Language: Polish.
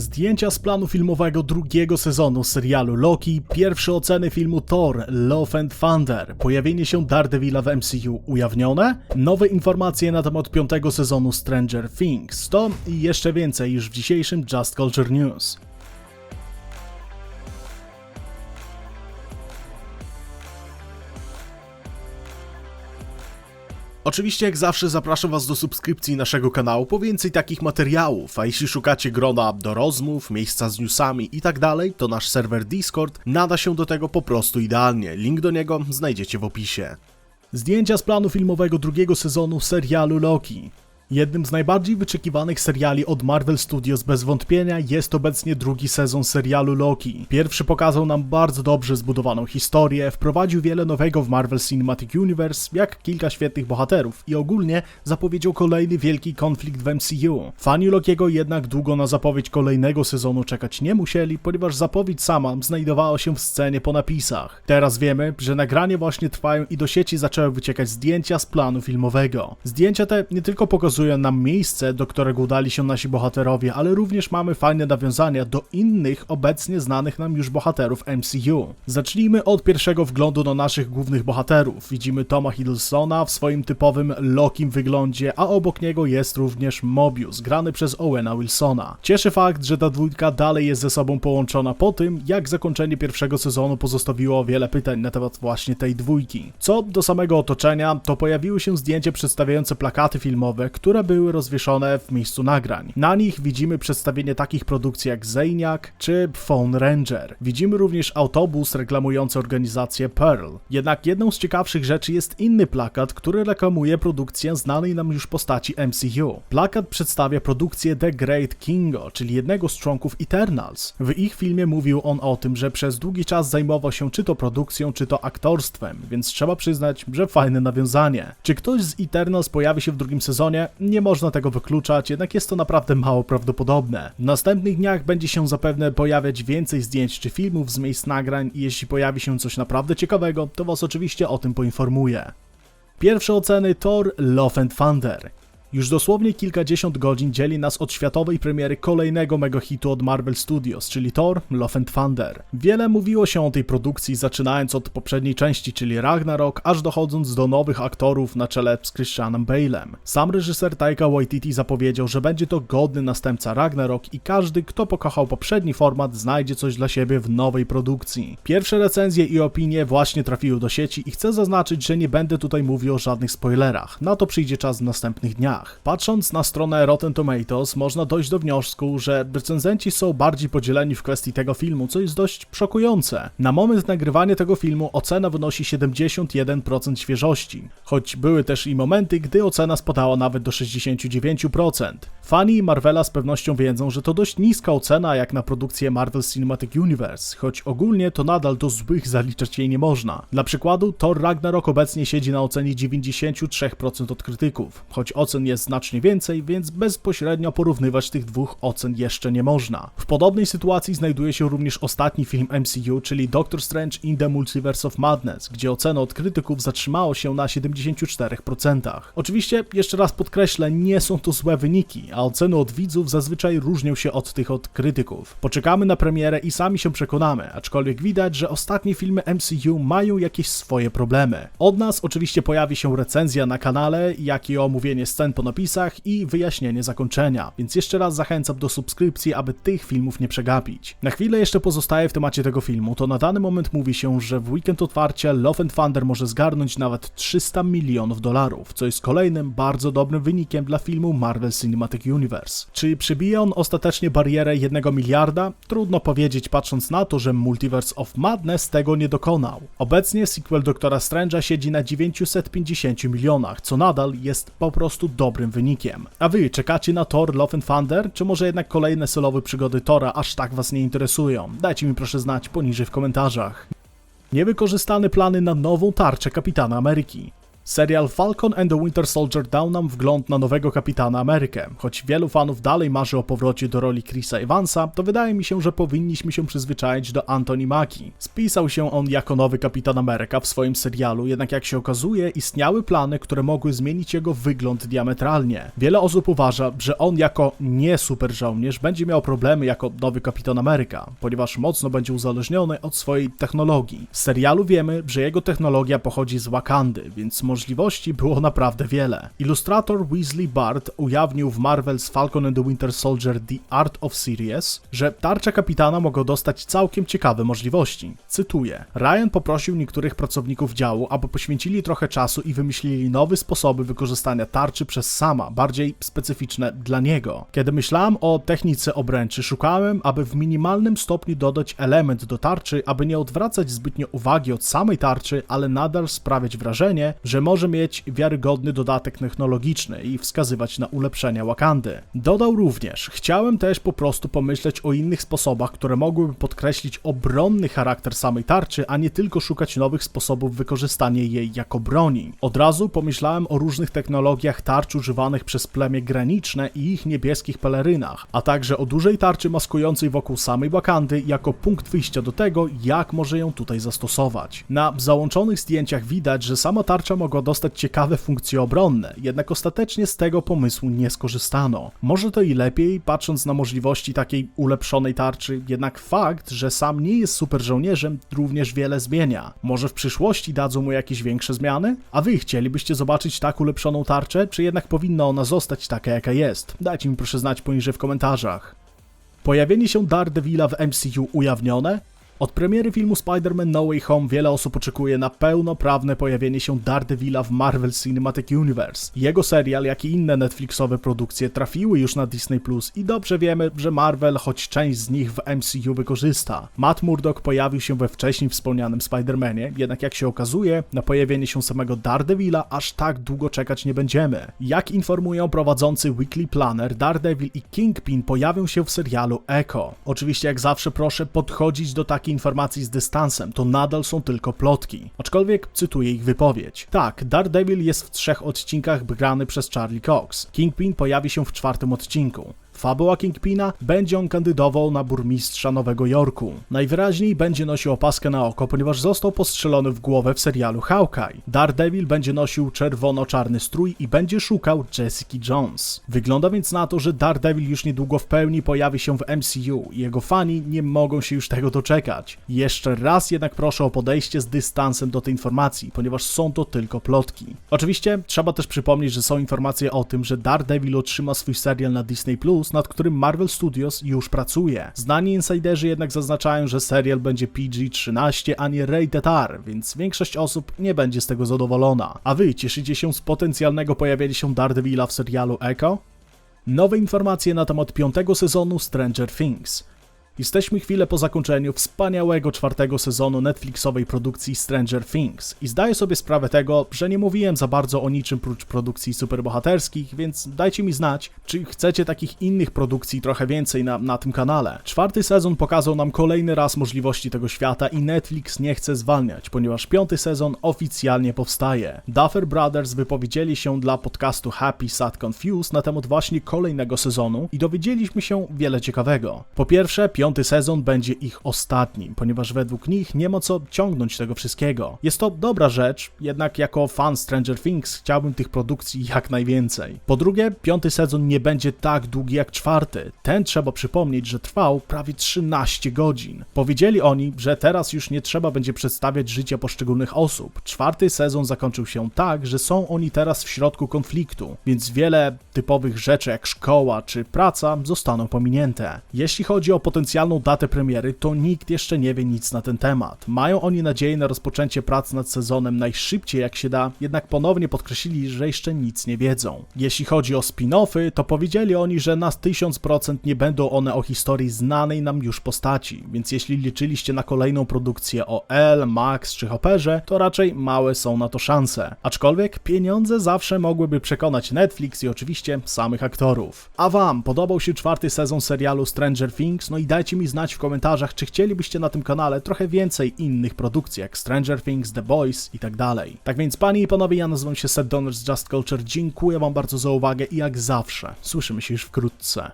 Zdjęcia z planu filmowego drugiego sezonu serialu Loki, pierwsze oceny filmu Thor Love and Thunder, pojawienie się Daredevila w MCU ujawnione, nowe informacje na temat piątego sezonu Stranger Things, to i jeszcze więcej już w dzisiejszym Just Culture News. Oczywiście jak zawsze zapraszam Was do subskrypcji naszego kanału po więcej takich materiałów, a jeśli szukacie grona do rozmów, miejsca z newsami i tak to nasz serwer Discord nada się do tego po prostu idealnie. Link do niego znajdziecie w opisie. Zdjęcia z planu filmowego drugiego sezonu serialu Loki. Jednym z najbardziej wyczekiwanych seriali od Marvel Studios bez wątpienia jest obecnie drugi sezon serialu Loki. Pierwszy pokazał nam bardzo dobrze zbudowaną historię, wprowadził wiele nowego w Marvel Cinematic Universe, jak kilka świetnych bohaterów i ogólnie zapowiedział kolejny wielki konflikt w MCU. Fani Lokiego jednak długo na zapowiedź kolejnego sezonu czekać nie musieli, ponieważ zapowiedź sama znajdowała się w scenie po napisach. Teraz wiemy, że nagrania właśnie trwają i do sieci zaczęły wyciekać zdjęcia z planu filmowego. Zdjęcia te nie tylko pokazują nam miejsce, do którego udali się nasi bohaterowie, ale również mamy fajne nawiązania do innych obecnie znanych nam już bohaterów MCU. Zacznijmy od pierwszego wglądu do naszych głównych bohaterów. Widzimy Toma Hiddlestona w swoim typowym Lokim wyglądzie, a obok niego jest również Mobius, grany przez Owena Wilsona. Cieszy fakt, że ta dwójka dalej jest ze sobą połączona po tym, jak zakończenie pierwszego sezonu pozostawiło wiele pytań na temat właśnie tej dwójki. Co do samego otoczenia, to pojawiły się zdjęcia przedstawiające plakaty filmowe, które były rozwieszone w miejscu nagrań. Na nich widzimy przedstawienie takich produkcji jak Zejniak czy Phone Ranger. Widzimy również autobus reklamujący organizację Pearl. Jednak jedną z ciekawszych rzeczy jest inny plakat, który reklamuje produkcję znanej nam już postaci MCU. Plakat przedstawia produkcję The Great Kingo, czyli jednego z członków Eternals. W ich filmie mówił on o tym, że przez długi czas zajmował się czy to produkcją, czy to aktorstwem, więc trzeba przyznać, że fajne nawiązanie. Czy ktoś z Eternals pojawi się w drugim sezonie? Nie można tego wykluczać, jednak jest to naprawdę mało prawdopodobne. W następnych dniach będzie się zapewne pojawiać więcej zdjęć czy filmów z miejsc nagrań i jeśli pojawi się coś naprawdę ciekawego, to Was oczywiście o tym poinformuję. Pierwsze oceny Thor Love and Thunder. Już dosłownie kilkadziesiąt godzin dzieli nas od światowej premiery kolejnego mega hitu od Marvel Studios, czyli Thor Love and Thunder. Wiele mówiło się o tej produkcji, zaczynając od poprzedniej części, czyli Ragnarok, aż dochodząc do nowych aktorów na czele z Christianem Bale'em. Sam reżyser Taika Waititi zapowiedział, że będzie to godny następca Ragnarok i każdy, kto pokochał poprzedni format, znajdzie coś dla siebie w nowej produkcji. Pierwsze recenzje i opinie właśnie trafiły do sieci i chcę zaznaczyć, że nie będę tutaj mówił o żadnych spoilerach. Na to przyjdzie czas w następnych dniach. Patrząc na stronę Rotten Tomatoes, można dojść do wniosku, że recenzenci są bardziej podzieleni w kwestii tego filmu, co jest dość szokujące. Na moment nagrywania tego filmu ocena wynosi 71% świeżości, choć były też i momenty, gdy ocena spadała nawet do 69%. Fani Marvela z pewnością wiedzą, że to dość niska ocena jak na produkcję Marvel Cinematic Universe, choć ogólnie to nadal do złych zaliczać jej nie można. Dla przykładu, Thor Ragnarok obecnie siedzi na ocenie 93% od krytyków, choć ocen jest znacznie więcej, więc bezpośrednio porównywać tych dwóch ocen jeszcze nie można. W podobnej sytuacji znajduje się również ostatni film MCU, czyli Doctor Strange in the Multiverse of Madness, gdzie ocena od krytyków zatrzymało się na 74%. Oczywiście, jeszcze raz podkreślę, nie są to złe wyniki, a oceny od widzów zazwyczaj różnią się od tych od krytyków. Poczekamy na premierę i sami się przekonamy, aczkolwiek widać, że ostatnie filmy MCU mają jakieś swoje problemy. Od nas oczywiście pojawi się recenzja na kanale, jak i omówienie scen po napisach i wyjaśnienie zakończenia, więc jeszcze raz zachęcam do subskrypcji, aby tych filmów nie przegapić. Na chwilę jeszcze pozostaje w temacie tego filmu, to na dany moment mówi się, że w weekend otwarcia Love and Thunder może zgarnąć nawet 300 milionów dolarów, co jest kolejnym bardzo dobrym wynikiem dla filmu Marvel Cinematic Universe. Czy przebije on ostatecznie barierę 1 miliarda? Trudno powiedzieć patrząc na to, że Multiverse of Madness tego nie dokonał. Obecnie sequel Doktora Strange'a siedzi na 950 milionach, co nadal jest po prostu dobrym wynikiem. A wy czekacie na Thor Love and Thunder, czy może jednak kolejne solowe przygody Tora aż tak was nie interesują? Dajcie mi proszę znać poniżej w komentarzach. Niewykorzystane plany na nową tarczę Kapitana Ameryki. Serial Falcon and the Winter Soldier dał nam wgląd na nowego kapitana Amerykę. Choć wielu fanów dalej marzy o powrocie do roli Chrisa Evansa, to wydaje mi się, że powinniśmy się przyzwyczaić do Anthony Mackie. Spisał się on jako nowy kapitan Ameryka w swoim serialu, jednak jak się okazuje, istniały plany, które mogły zmienić jego wygląd diametralnie. Wiele osób uważa, że on jako nie super żołnierz będzie miał problemy jako nowy kapitan Ameryka, ponieważ mocno będzie uzależniony od swojej technologii. Z serialu wiemy, że jego technologia pochodzi z Wakandy, więc możliwości było naprawdę wiele. Ilustrator Weasley Bard ujawnił w Marvel's Falcon and the Winter Soldier The Art of Series, że tarcze kapitana mogą dostać całkiem ciekawe możliwości. Cytuję: Ryan poprosił niektórych pracowników działu, aby poświęcili trochę czasu i wymyślili nowe sposoby wykorzystania tarczy przez sama, bardziej specyficzne dla niego. Kiedy myślałem o technice obręczy, szukałem, aby w minimalnym stopniu dodać element do tarczy, aby nie odwracać zbytnio uwagi od samej tarczy, ale nadal sprawiać wrażenie, że może mieć wiarygodny dodatek technologiczny i wskazywać na ulepszenia Wakandy. Dodał również, chciałem też po prostu pomyśleć o innych sposobach, które mogłyby podkreślić obronny charakter samej tarczy, a nie tylko szukać nowych sposobów wykorzystania jej jako broni. Od razu pomyślałem o różnych technologiach tarcz używanych przez plemię graniczne i ich niebieskich pelerynach, a także o dużej tarczy maskującej wokół samej Wakandy jako punkt wyjścia do tego, jak może ją tutaj zastosować. Na załączonych zdjęciach widać, że sama tarcza mogła dostać ciekawe funkcje obronne, jednak ostatecznie z tego pomysłu nie skorzystano. Może to i lepiej, patrząc na możliwości takiej ulepszonej tarczy, jednak fakt, że sam nie jest super żołnierzem, również wiele zmienia. Może w przyszłości dadzą mu jakieś większe zmiany? A wy chcielibyście zobaczyć tak ulepszoną tarczę, czy jednak powinna ona zostać taka jaka jest? Dajcie mi proszę znać poniżej w komentarzach. Pojawienie się Daredevila w MCU ujawnione? Od premiery filmu Spider-Man No Way Home wiele osób oczekuje na pełnoprawne pojawienie się Daredevila w Marvel Cinematic Universe. Jego serial, jak i inne Netflixowe produkcje trafiły już na Disney Plus i dobrze wiemy, że Marvel choć część z nich w MCU wykorzysta. Matt Murdock pojawił się we wcześniej wspomnianym Spider-Manie, jednak jak się okazuje, na pojawienie się samego Daredevila aż tak długo czekać nie będziemy. Jak informują prowadzący Weekly Planner, Daredevil i Kingpin pojawią się w serialu Echo. Oczywiście jak zawsze proszę podchodzić do takich informacji z dystansem, to nadal są tylko plotki. Aczkolwiek cytuję ich wypowiedź. Tak, Daredevil jest w trzech odcinkach grany przez Charlie Cox. Kingpin pojawi się w czwartym odcinku. Fabuła Kingpina będzie on kandydował na burmistrza Nowego Jorku. Najwyraźniej będzie nosił opaskę na oko, ponieważ został postrzelony w głowę w serialu Hawkeye. Daredevil będzie nosił czerwono-czarny strój i będzie szukał Jessica Jones. Wygląda więc na to, że Daredevil już niedługo w pełni pojawi się w MCU i jego fani nie mogą się już tego doczekać. Jeszcze raz jednak proszę o podejście z dystansem do tej informacji, ponieważ są to tylko plotki. Oczywiście trzeba też przypomnieć, że są informacje o tym, że Daredevil otrzyma swój serial na Disney Plus, nad którym Marvel Studios już pracuje. Znani insiderzy jednak zaznaczają, że serial będzie PG-13, a nie rated R, więc większość osób nie będzie z tego zadowolona. A wy cieszycie się z potencjalnego pojawienia się Daredevila w serialu Echo? Nowe informacje na temat piątego sezonu Stranger Things. Jesteśmy chwilę po zakończeniu wspaniałego czwartego sezonu Netflixowej produkcji Stranger Things i zdaję sobie sprawę tego, że nie mówiłem za bardzo o niczym prócz produkcji superbohaterskich, więc dajcie mi znać, czy chcecie takich innych produkcji trochę więcej na, na tym kanale. Czwarty sezon pokazał nam kolejny raz możliwości tego świata i Netflix nie chce zwalniać, ponieważ piąty sezon oficjalnie powstaje. Duffer Brothers wypowiedzieli się dla podcastu Happy Sad Confused na temat właśnie kolejnego sezonu i dowiedzieliśmy się wiele ciekawego. Po pierwsze, piąty sezon będzie ich ostatnim, ponieważ według nich nie ma co ciągnąć tego wszystkiego. Jest to dobra rzecz, jednak jako fan Stranger Things chciałbym tych produkcji jak najwięcej. Po drugie, piąty sezon nie będzie tak długi jak czwarty. Ten trzeba przypomnieć, że trwał prawie 13 godzin. Powiedzieli oni, że teraz już nie trzeba będzie przedstawiać życia poszczególnych osób. Czwarty sezon zakończył się tak, że są oni teraz w środku konfliktu, więc wiele typowych rzeczy jak szkoła czy praca zostaną pominięte. Jeśli chodzi o potencjalną datę premiery, to nikt jeszcze nie wie nic na ten temat. Mają oni nadzieję na rozpoczęcie prac nad sezonem najszybciej jak się da, jednak ponownie podkreślili, że jeszcze nic nie wiedzą. Jeśli chodzi o spin-offy, to powiedzieli oni, że na 1000% nie będą one o historii znanej nam już postaci, więc jeśli liczyliście na kolejną produkcję o El, Max czy Hopperze, to raczej małe są na to szanse. Aczkolwiek pieniądze zawsze mogłyby przekonać Netflix i oczywiście samych aktorów. A wam podobał się czwarty sezon serialu Stranger Things? No i dajcie dajcie mi znać w komentarzach, czy chcielibyście na tym kanale trochę więcej innych produkcji, jak Stranger Things, The Boys i tak. Tak więc, panie i panowie, ja nazywam się Seth Donner z Just Culture, dziękuję wam bardzo za uwagę i jak zawsze, słyszymy się już wkrótce.